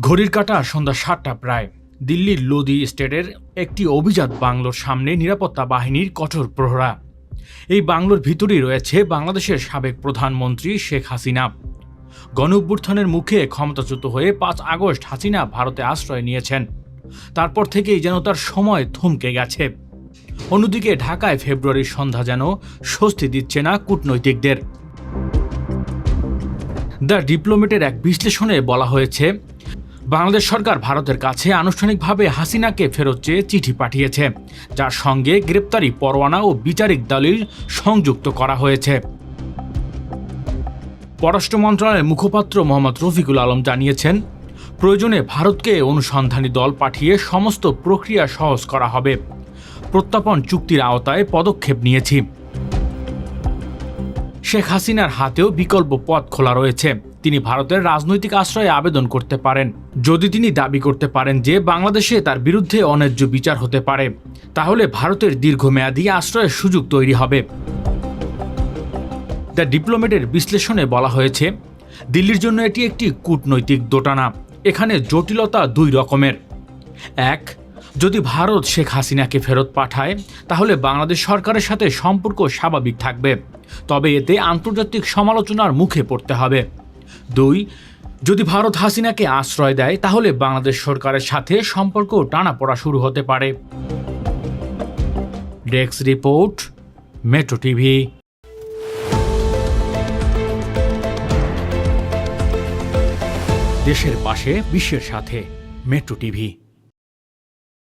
ঘড়ির কাটা সন্ধ্যা সাতটা প্রায়। দিল্লির লোদি স্টেটের একটি অভিজাত বাংলোর সামনে নিরাপত্তা বাহিনীর কঠোর প্রহরা। এই বাংলোর ভিতরেই রয়েছে বাংলাদেশের সাবেক প্রধানমন্ত্রী শেখ হাসিনা। গণ অভ্যুত্থানের মুখে ক্ষমতাচ্যুত হয়ে পাঁচ আগস্ট হাসিনা ভারতে আশ্রয় নিয়েছেন। তারপর থেকেই যেন তার সময় থমকে গেছে। অন্যদিকে ঢাকায় ফেব্রুয়ারির সন্ধ্যা যেন স্বস্তি দিচ্ছে না কূটনৈতিকদের। দ্য ডিপ্লোমেটের এক বিশ্লেষণে বলা হয়েছে বাংলাদেশ সরকার ভারতের কাছে আনুষ্ঠানিকভাবে হাসিনাকে ফেরত চেয়ে চিঠি পাঠিয়েছে, যার সঙ্গে গ্রেপ্তারি, পরোয়ানা ও বিচারিক দলিল সংযুক্ত করা হয়েছে। পররাষ্ট্র মন্ত্রণালয়ের মুখপাত্র মোহাম্মদ রফিকুল আলম জানিয়েছেন, প্রয়োজনে ভারতকে অনুসন্ধানী দল পাঠিয়ে সমস্ত প্রক্রিয়া সহজ করা হবে। প্রত্যাপন চুক্তির আওতায় পদক্ষেপ নিয়েছি। শেখ হাসিনার হাতেও বিকল্প পথ খোলা রয়েছে। তিনি ভারতের রাজনৈতিক আশ্রয়ে আবেদন করতে পারেন। যদি তিনি দাবি করতে পারেন যে বাংলাদেশে তার বিরুদ্ধে অন্যায্য বিচার হতে পারে, তাহলে ভারতের দীর্ঘমেয়াদী আশ্রয়ের সুযোগ তৈরি হবে। দ্য ডিপ্লোমেটের বিশ্লেষণে বলা হয়েছে, দিল্লির জন্য এটি একটি কূটনৈতিক দোটানা। এখানে জটিলতা দুই রকমের। এক যদি ভারত শেখ হাসিনাকে ফেরত পাঠায়, তাহলে বাংলাদেশ সরকারের সাথে সম্পর্ক স্বাভাবিক থাকবে। তবে এতে আন্তর্জাতিক সমালোচনার মুখে পড়তে হবে। দুই, যদি ভারত হাসিনাকে আশ্রয় দেয়, তাহলে বাংলাদেশ সরকারের সাথে সম্পর্ক টানাপড়া শুরু হতে পারে। Desk report, metro TV. দেশের পাশে, বিশ্বের সাথে, মেট্রো টিভি।